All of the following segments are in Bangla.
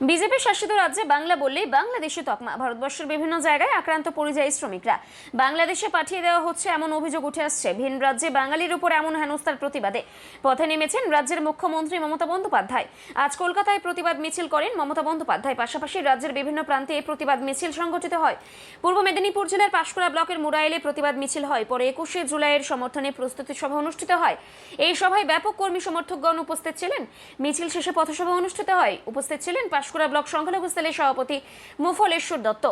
বিজেপি শাসিত রাজ্যে বাংলা বললেই বাংলাদেশে তকমা। ভারতবর্ষের বিভিন্ন জায়গায় আক্রান্ত পরিযায়ী শ্রমিকরা। বাংলাদেশে পাঠিয়ে দেওয়া হচ্ছে এমন অভিযোগ উঠে আসছে। ভিন রাজ্যে বাঙালির উপর এমন হেনস্থার প্রতিবাদে। পথে নেমেছেন রাজ্যের মুখ্যমন্ত্রী মমতা বন্দ্যোপাধ্যায়। আজ কলকাতায় প্রতিবাদ মিছিল করেন মমতা বন্দ্যোপাধ্যায়। পাশাপাশি রাজ্যের বিভিন্ন প্রান্তে এই প্রতিবাদ মিছিল সংগঠিত হয়। পূর্ব মেদিনীপুর জেলার পাশকুড়া ব্লকের মুরাইলে প্রতিবাদ মিছিল হয়। পরে একুশে জুলাইয়ের সমর্থনে প্রস্তুতি সভা অনুষ্ঠিত হয়। এই সভায় ব্যাপক কর্মী সমর্থকগণ উপস্থিত ছিলেন। মিছিল শেষে পথসভা অনুষ্ঠিত হয়। উপস্থিত ছিলেন পাঁশকুড়া ব্লক সংখ্যালঘু সেলের সভাপতি মুফলেশ্বর দত্ত।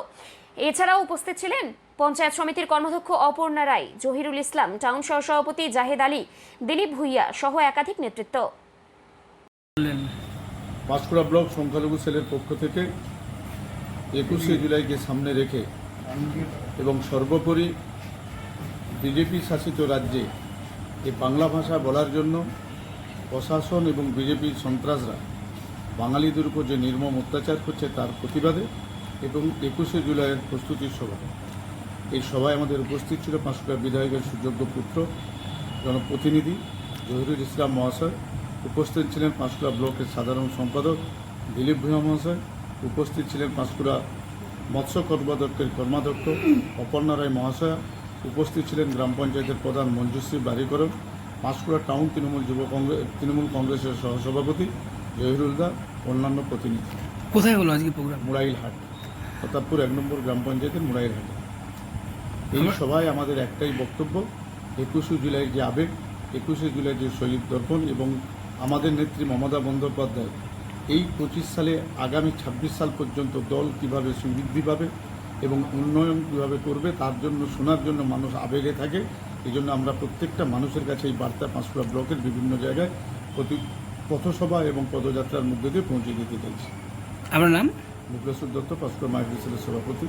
এছাড়াও উপস্থিত ছিলেন পঞ্চায়েত সমিতির কর্মাধ্যক্ষ অপর্ণা রায়, জহিরুল ইসলাম, টাউন সহ সভাপতি জাহেদ আলী, দিলীপ ভুইয়া সহ একাধিক নেতৃত্ব। পাঁশকুড়া ব্লক সংখ্যালঘু সেলের পক্ষ থেকে একুশে জুলাইকে সামনে রেখে এবং সর্বোপরি বিজেপি শাসিত রাজ্যে এই বাংলা ভাষা বলার জন্য প্রশাসন এবং বিজেপির সন্ত্রাসরা বাঙালিদের উপর যে নির্মম অত্যাচার করছে তার প্রতিবাদে এবং একুশে জুলাইয়ের প্রস্তুতির সভা এই সভায় আমাদের উপস্থিত ছিল পাঁশকুড়া বিধায়কের সুযোগ্য পুত্র, জনপ্রতিনিধি জহিরুল ইসলাম মহাশয়। উপস্থিত ছিলেন পাঁশকুড়া ব্লকের সাধারণ সম্পাদক দিলীপ ভূঁয়া মহাশয়। উপস্থিত ছিলেন পাঁশকুড়া মৎস্য কর্মাধ্যক্ষের কর্মাধ্যক্ষ অপর্ণা রায় মহাশয়া। উপস্থিত ছিলেন গ্রাম পঞ্চায়েতের প্রধান মঞ্জুশ্রী বারিকরণ পাঁশকুড়া টাউন তৃণমূল যুব কংগ্রেস তৃণমূল কংগ্রেসের সহসভাপতি জহিরুল দা অন্যান্য প্রতিনিধি। কোথায় হলো আজকে প্রোগ্রাম মুরাইল হাট প্রতাপপুর এক নম্বর গ্রাম পঞ্চায়েতের মুরাইল হাটে এই সভায় আমাদের একটাই বক্তব্য একুশে জুলাই যে আবেগ একুশে জুলাই যে শহীদ দর্পণ এবং আমাদের নেত্রী মমতা বন্দ্যোপাধ্যায় এই পঁচিশ সালে আগামী ছাব্বিশ সাল পর্যন্ত দল কীভাবে সুবৃদ্ধি পাবে এবং উন্নয়ন কীভাবে করবে তার জন্য শোনার জন্য মানুষ আবেগে থাকে এই জন্য আমরা প্রত্যেকটা মানুষের কাছে এই বার্তা পাঁশকুড়া ব্লকের বিভিন্ন জায়গায় প্রতি পথসভা এবং পদযাত্রার মধ্যে দিয়ে পৌঁছে দিতে চাইছি। আমার নাম? মুকেশ্বর দত্ত পাঁশকুড়া মাইগ্রেশনের সভাপতি।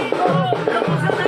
Eu vou